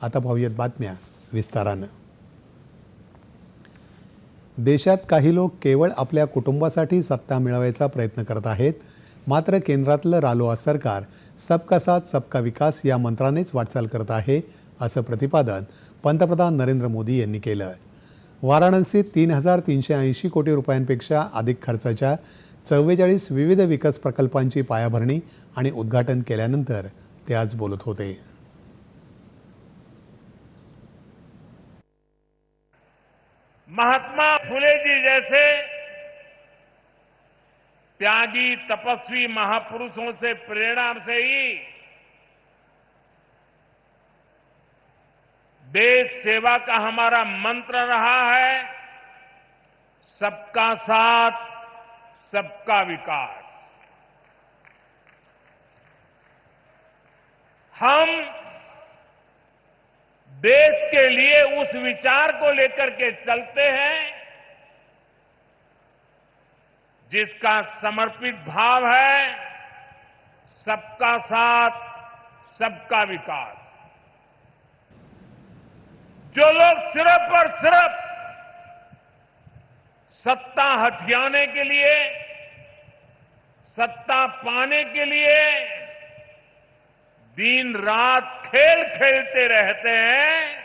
आता पाहूयात बातम्या विस्तारानं. देशात काही लोक केवळ आपल्या कुटुंबासाठी सत्ता मिळवायचा प्रयत्न करत आहेत मात्र केंद्रातलं रालोआ सरकार सबका साथ सबका विकास या मंत्रानेच वाटचाल करत आहे असं प्रतिपादन पंतप्रधान नरेंद्र मोदी यांनी केलं वाराणसीत तीन हजार तीनशे ऐंशी कोटी रुपयांपेक्षा अधिक खर्चाच्या चव्वेचाळीस विविध विकास प्रकल्पांची पायाभरणी आणि उद्घाटन केल्यानंतर ते आज बोलत होते. महात्मा फुले जी जैसे त्यागी तपस्वी महापुरुषों से प्रेरणा से ही देश सेवा का हमारा मंत्र रहा है, सबका साथ, सबका विकास। हम देश के लिए उस विचार को लेकर के चलते हैं, जिसका समर्पित भाव है सबका साथ, सबका विकास। जो लोग सिर्फ़ और सिर्फ़ सत्ता हथियाने के लिए, सत्ता पाने के लिए दिन रात खेल खेलते रहते हैं।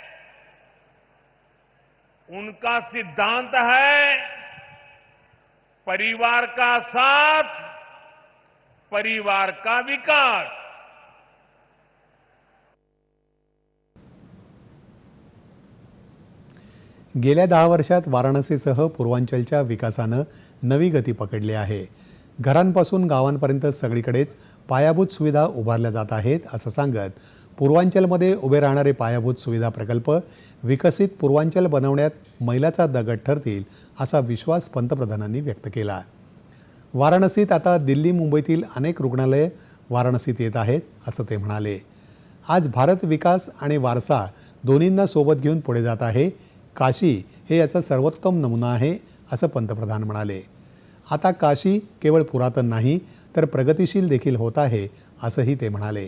उनका सिद्धांत है परिवार का साथ परिवार का विकास। गेल्या दहा वर्षात वाराणसीसह पूर्वांचलच्या विकासानं नवी गती पकडली आहे. घरांपासून गावांपर्यंत सगळीकडेच पायाभूत सुविधा उभारल्या जात आहेत असं सांगत पूर्वांचलमध्ये उभे राहणारे पायाभूत सुविधा प्रकल्प विकसित पूर्वांचल बनवण्यात मैलाचा दगड ठरतील असा विश्वास पंतप्रधानांनी व्यक्त केला. वाराणसीत आता दिल्ली मुंबईतील अनेक रुग्णालये वाराणसीत येत आहेत असं ते म्हणाले. आज भारत विकास आणि वारसा दोन्हींना सोबत घेऊन पुढे जात आहे. काशी हे याचा सर्वोत्तम नमुना आहे असं पंतप्रधान म्हणाले. आता काशी केवळ पुरातन नाही तर प्रगतिशील देखील होत आहे असंही ते म्हणाले.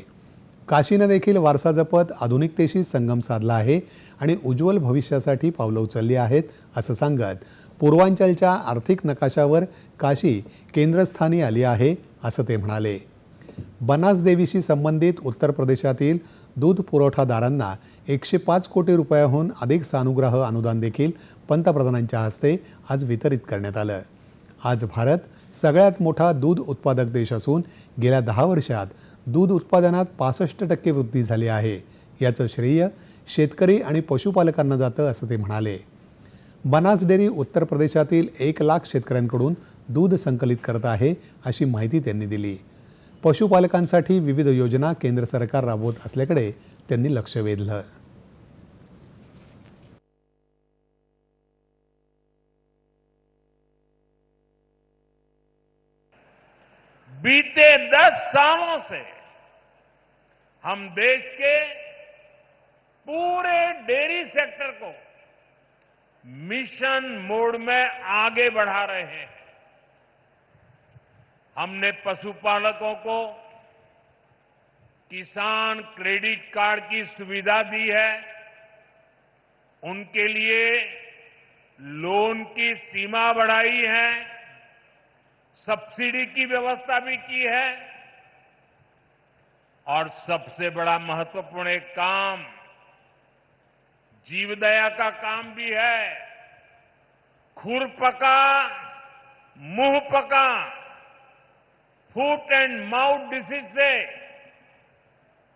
काशीनं देखील वारसा जपत आधुनिकतेशी संगम साधला आहे आणि उज्ज्वल भविष्यासाठी पावलं उचलली आहेत असं सांगत पूर्वांचलच्या आर्थिक नकाशावर काशी केंद्रस्थानी आली आहे असं ते म्हणाले. बनास देवीशी संबंधित उत्तर प्रदेशातील दूध पुरवठादारांना एकशे पाच कोटी रुपयाहून अधिक सानुग्रह अनुदान देखील पंतप्रधानांच्या हस्ते आज वितरित करण्यात आलं. आज भारत सगळ्यात मोठा दूध उत्पादक देश असून गेल्या दहा वर्षात दूध उत्पादनात पासष्ट टक्के वृद्धी झाली आहे. याचं श्रेय शेतकरी आणि पशुपालकांना जातं असं ते म्हणाले. बनास डेअरी उत्तर प्रदेशातील एक लाख शेतकऱ्यांकडून दूध संकलित करत आहे अशी माहिती त्यांनी दिली. पशुपालकांसाठी विविध योजना केंद्र सरकार राबवत असल्याकडे त्यांनी लक्ष वेधलं. बीते दस सालों से हम देश के पूरे डेयरी सेक्टर को मिशन मोड में आगे बढ़ा रहे हैं। हमने पशुपालकों को किसान क्रेडिट कार्ड की सुविधा दी है। उनके लिए लोन की सीमा बढ़ाई है। सब्सिडी की व्यवस्था भी की है और सबसे बड़ा महत्वपूर्ण एक काम, जीवदया का काम भी है। खुर पका, मुँह पका, फूट एंड माउथ डिसीज से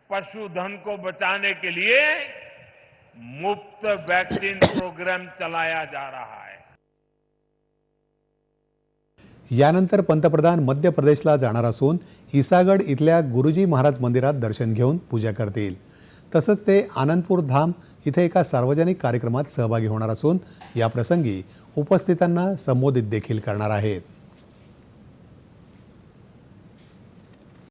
पशुधन को बचाने के लिए मुफ़्त वैक्सीन प्रोग्राम चलाया जा रहा है। यानंतर पंतप्रधान मध्य प्रदेशला जाणार असून इसागड इथल्या गुरुजी महाराज मंदिरात दर्शन घेऊन पूजा करतील. तसंच ते आनंदपूर धाम इथे एका सार्वजनिक कार्यक्रमात सहभागी होणार असून याप्रसंगी उपस्थितांना संबोधित देखील करणार आहेत.